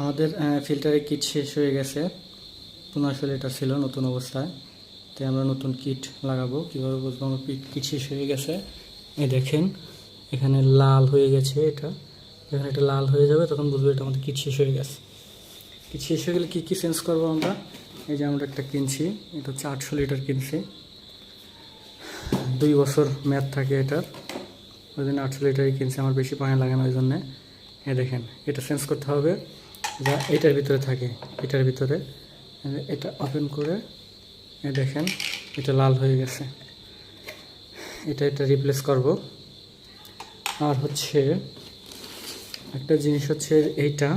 আমাদের ফিল্টারে কিট শেষ হয়ে গেছে। পনেরোশো লিটার ছিল নতুন অবস্থায়। তাই আমরা নতুন কিট লাগাবো। কীভাবে বুঝব? আমার কিট শেষ হয়ে গেছে। এই দেখেন, এখানে লাল হয়ে গেছে এটা। যখন এটা লাল হয়ে যাবে, তখন বুঝব এটা আমাদের কিট শেষ হয়ে গেছে। কিট শেষ হয়ে গেলে কী কী চেঞ্জ করব আমরা? এই যে আমরা একটা কিনছি। এটা হচ্ছে আটশো লিটার কিনছি। দুই বছর ম্যাথ থাকে এটার। ওই জন্য আটশো লিটারই কিনছি। আমার বেশি পানি লাগে না ওই জন্যে। এ দেখেন, এটা চেঞ্জ করতে হবে। যা এটার ভিতরে থাকে, এটার ভিতরে, এটা ওপেন করে দেখেন, এটা লাল হয়ে গেছে। এটা এটা রিপ্লেস করব। আর হচ্ছে, একটা জিনিস হচ্ছে এইটা,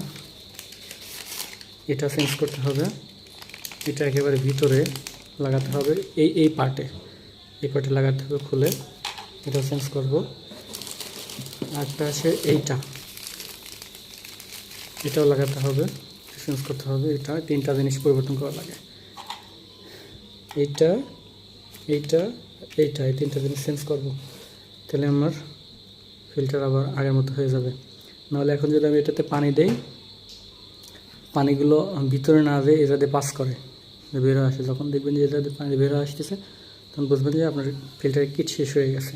এটা চেঞ্জ করতে হবে। এটা একেবারে ভিতরে লাগাতে হবে, এই এই পার্টে। এই পার্টে লাগাতে হবে খুলে এটা চেঞ্জ করব। আরেকটা আছে এইটা। এটাও লাগাতে হবে চেঞ্জ করতে হবে, এটা তিনটা জিনিস পরিবর্তন করা লাগে। এইটা এইটা এইটা, এই তিনটা জিনিস চেঞ্জ করব। তাহলে আমার ফিল্টার আবার আগের মতো হয়ে যাবে। নাহলে এখন যদি আমি এটাতে পানি দেই, পানিগুলো ভিতরে না যেয়ে এটাতে পাস করে বের আসে। যখন দেখবেন যে এটাতে পানি বের আসতেছে, তখন বুঝবেন যে আপনার ফিল্টারের কিট শেষ হয়ে গেছে।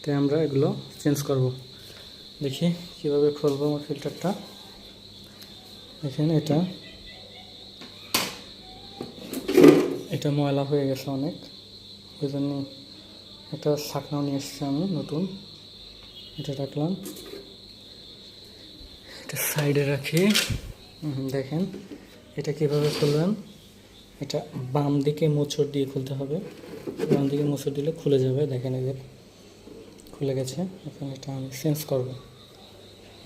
তাই আমরা এগুলো চেঞ্জ করব। দেখি কীভাবে খুলবো আমার ফিল্টারটা দেখেন এটা। এটা ময়লা হয়ে গেছে অনেক। ওই জন্য একটা শাকনাও নিয়ে এসেছি আমি, নতুন। এটা রাখলাম। এটা সাইডে রাখি। দেখেন। এটা কীভাবে খুলবেন? এটা বাম দিকে মোচড় দিয়ে খুলতে হবে। বাম দিকে মোচড় দিলে খুলে যাবে। দেখেন যে খুলে গেছে। এখন এটা আমি চেঞ্জ করব।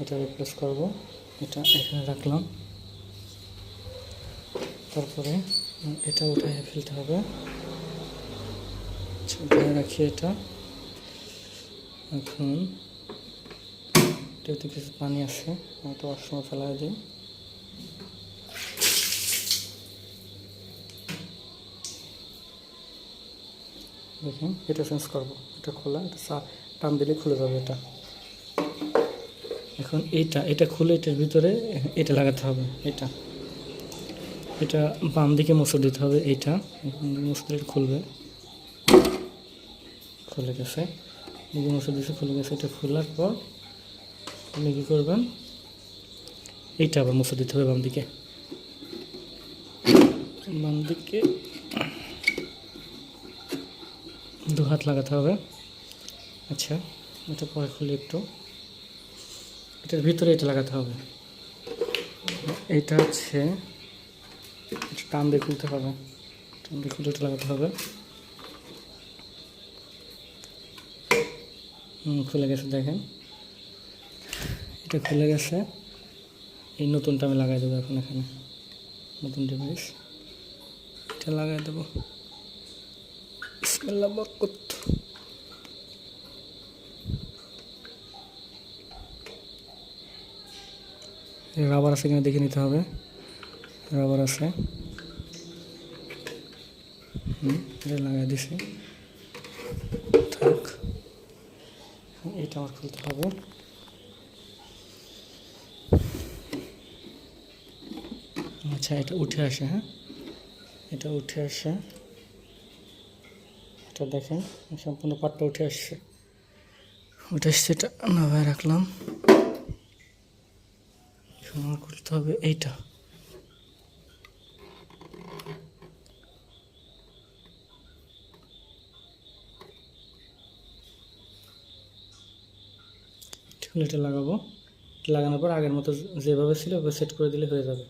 এটা রিপ্লেস করব। এটা এখানে রাখলাম। তারপরে এটা উঠায় ফেলতে হবে। আচ্ছা, রাখি এটা। এখন এটাতে কিছু পানি আছে হয়তো ওয়াশরুমে ফেলা দিই। দেখেন এটা চেঞ্জ করব। এটা খোলা এটা টান দিলে খুলে যাবে এটা। এখন এইটা এটা খুলে এটার ভিতরে এটা লাগাতে হবে, এটা। এটা বাম দিকে মোচড় দিতে হবে এইটা দিলে খুলবে। খুলে গেছে। দিকে মোচড় দিতে খুলে গেছে। এটা খোলার পর আপনি কী করবেন? এইটা আবার মোচড় দিতে হবে বাম দিকে। বাম দিকে দু হাত লাগাতে হবে। আচ্ছা এটা পরে খুলে একটু। এটার ভিতরে এটা লাগাতে হবে। এইটা হচ্ছে টান দিয়ে খুলতে হবে। টান দিয়ে খুলে এটা লাগাতে হবে। খুলে গেছে, দেখেন। এটা খুলে গেছে। এই নতুনটা আমি লাগাই দেবো এখন এখানে। নতুন ডিভাইস এটা লাগাই দেবো। বিসমিল্লাহ রাবার আছে কিনা দেখে নিতে হবে। রাবার আছে। হুম লাগাই দিছি। থাক। এটা আমার খুলতে হবে। আচ্ছা এটা উঠে আসে হ্যাঁ? এটা উঠে আসে। এটা দেখেন, সম্পূর্ণ পাটটা উঠে আসছে। উঠে আসছে, এটা নামায় রাখলাম। আমার করতে হবে, এইটা। এটা লাগাবো। লাগানোর পর আগের মতো যেভাবে ছিল সেট করে দিলে হয়ে যাবে।